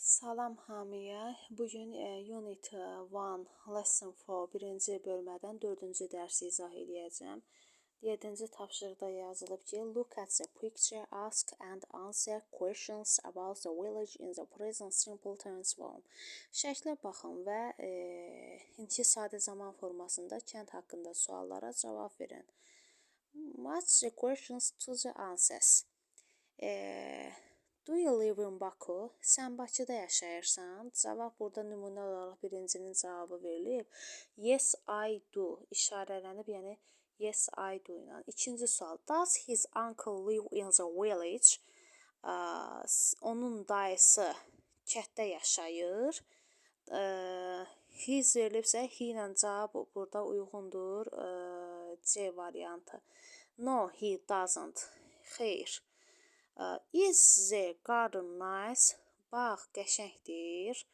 Salam hamıya. Bu gün e, Unit 1 Lesson 4 birinci bölmədən 4-cü dərsi izah eləyəcəm. 7-ci tapşırıqda yazılıb ki, look at the picture, ask and answer questions about the village in the present simple tense form. Şəklə baxın və e, indiki sadə zaman formasında kənd haqqında suallara cavab verin. Match the questions to the answers. E, Do you live in Baku? Sən Bakıda yaşayırsan? Cavab burada nümunə olaraq birincinin cavabı verilib. Yes, I do. İşarələnib, yəni yes, I do ilə. İkinci sual. Does his uncle live in the village? Onun dayısı kətdə yaşayır. His verilibsə, he ilə cavab burada uyğundur. C variantı. No, he doesn't. Xeyr. Garden nice? Bağ qəşəngdir.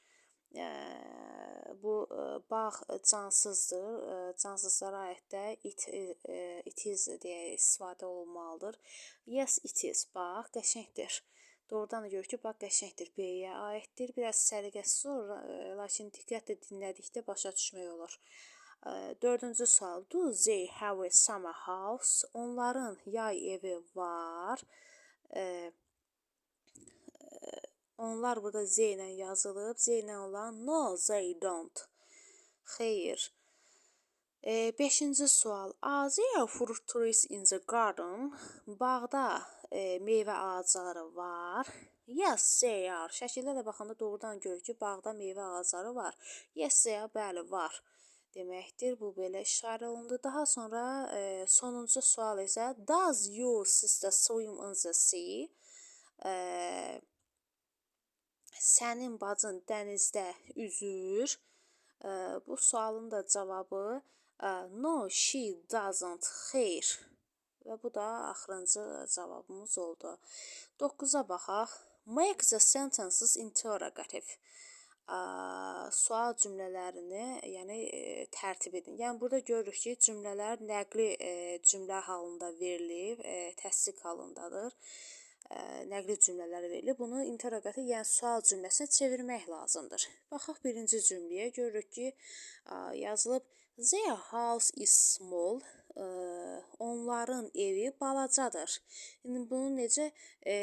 Bu bağ cansızdır. Cansızlara aid də it, it is deyə istifadə olunmalıdır. Yes, it is. Bağ qəşəngdir. Doğrudan da görür ki, bax qəşəngdir. B-yə aiddir. Biraz səliqəsiz olur, lakin diqqətlə dinlədikdə başa düşmək olur. Dördüncü sual. Do they have a summer house? Onların yay evi var. Onlar burada Z ilə yazılıb. Z ilə olan no, they don't. Xeyr. Beşinci sual. Are there fruit trees in the garden? Bağda meyvə ağacları var. Yes, they are. Şəkildə də baxanda doğrudan görür ki, bağda meyvə ağacları var. Yes, they are. Bəli, var deməkdir. Bu belə işarə olundu. Daha sonra e, sonuncu sual isə Does your sister swim in the sea? E, sənin bacın dənizdə üzür. E, bu sualın da cavabı e, No, she doesn't. Xeyr. Və bu da axırıncı cavabımız oldu. 9-a baxaq. Make the sentences interrogative sual cümlələrini, yəni e, tərtib edin. Yəni burada görürük ki, cümlələr nəqli e, cümlə halında verilib, e, təsdiq halındadır. Nəqli cümlələr verilib. Bunu interrogativ, yəni sual cümləsinə çevirmək lazımdır. Baxaq birinci cümləyə. Görürük ki, yazılıb Their house is small onların evi balacadır. İndi bunu necə e,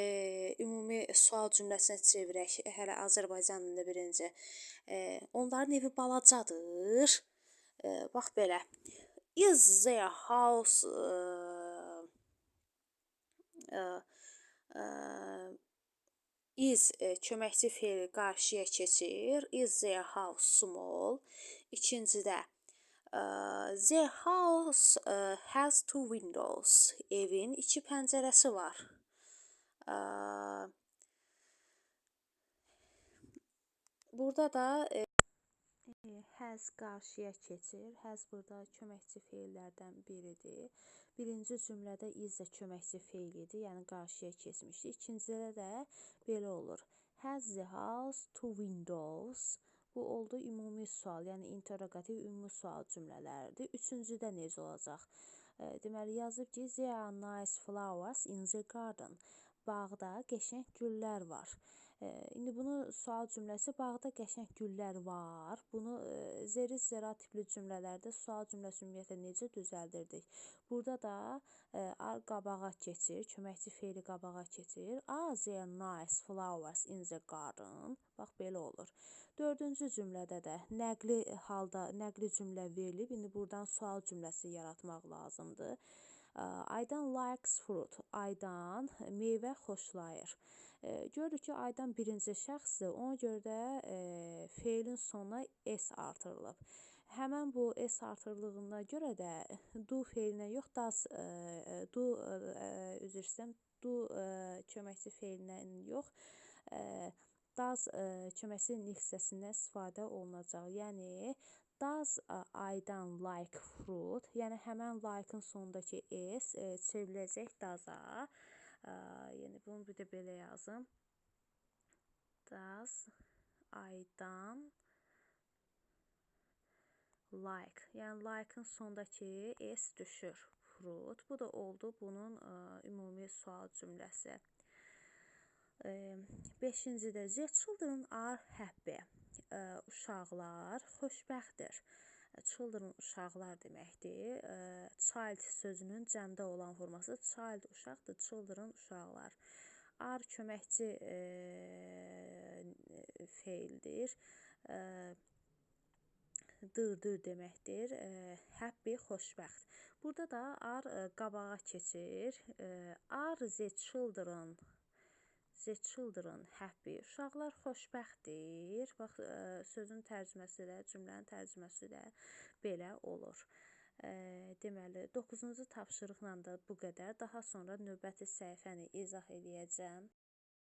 ümumi sual cümləsinə çevirək? Hələ Azərbaycan dilində birinci. E, onların evi balacadır. E, bax belə. Is their house uh, uh, uh, is e, köməkçi feili qarşıya keçir. Is their house small? İkincidə The house has two windows. Evin iki pəncərəsi var. Burada da e, has qarşıya keçir. Has burada köməkçi feillərdən biridir. Birinci cümlədə is də köməkçi feilidir, yəni qarşıya keçmişdi. İkincidə də belə olur. Has the house two windows? Bu oldu ümumi sual, yəni interrogativ ümumi sual cümlələridir. Üçüncüdə necə olacaq? E, deməli yazıb ki, there are nice flowers in the garden. Bağda qəşəng güllər var. İndi bunu sual cümləsi bağda qəşəng güllər var. Bunu e, zeri zera tipli cümlələrdə sual cümləsi ümumiyyətlə necə düzəldirdik? Burada da qabağa keçir, köməkçi feili qabağa keçir. Are there nice flowers in the garden? Bax belə olur. Dördüncü cümlədə də nəqli halda nəqli cümlə verilib. İndi buradan sual cümləsi yaratmaq lazımdır. Aydan likes fruit. Aydan meyvə xoşlayır. Görürük ki, Aydan birinci şəxsdir. Ona görə də e, feilin sonuna s artırılıb. Həmən bu s artırıldığına görə də do feilinə yox, das e, do e, üzr istəyirəm, do köməkçi feilinə yox, does ə, e, köməkçi hissəsindən istifadə olunacaq. Yəni does e, Aydan like fruit, yəni həmən like-ın sonundakı s e, çevriləcək does-a. Yəni bunu bir də belə yazım. Does Aydan like. Yəni like-ın sondakı s düşür. Fruit. Bu da oldu bunun ə, ümumi sual cümləsi. 5-cidə The children are happy. Uşaqlar xoşbəxtdir. Children uşaqlar deməkdir. Ə, child sözünün cəmdə olan forması child uşaqdır, children uşaqlar. Are köməkçi e, feildir. E, dır-dır deməkdir. E, happy xoşbəxt. Burada da are qabağa keçir. E, are the children The children happy. Uşaqlar xoşbəxtdir. Bax, ə, sözün tərcüməsi də, cümlənin tərcüməsi də belə olur. Ə, deməli, 9-cu tapşırıqla da bu qədər. Daha sonra növbəti səhifəni izah eləyəcəm.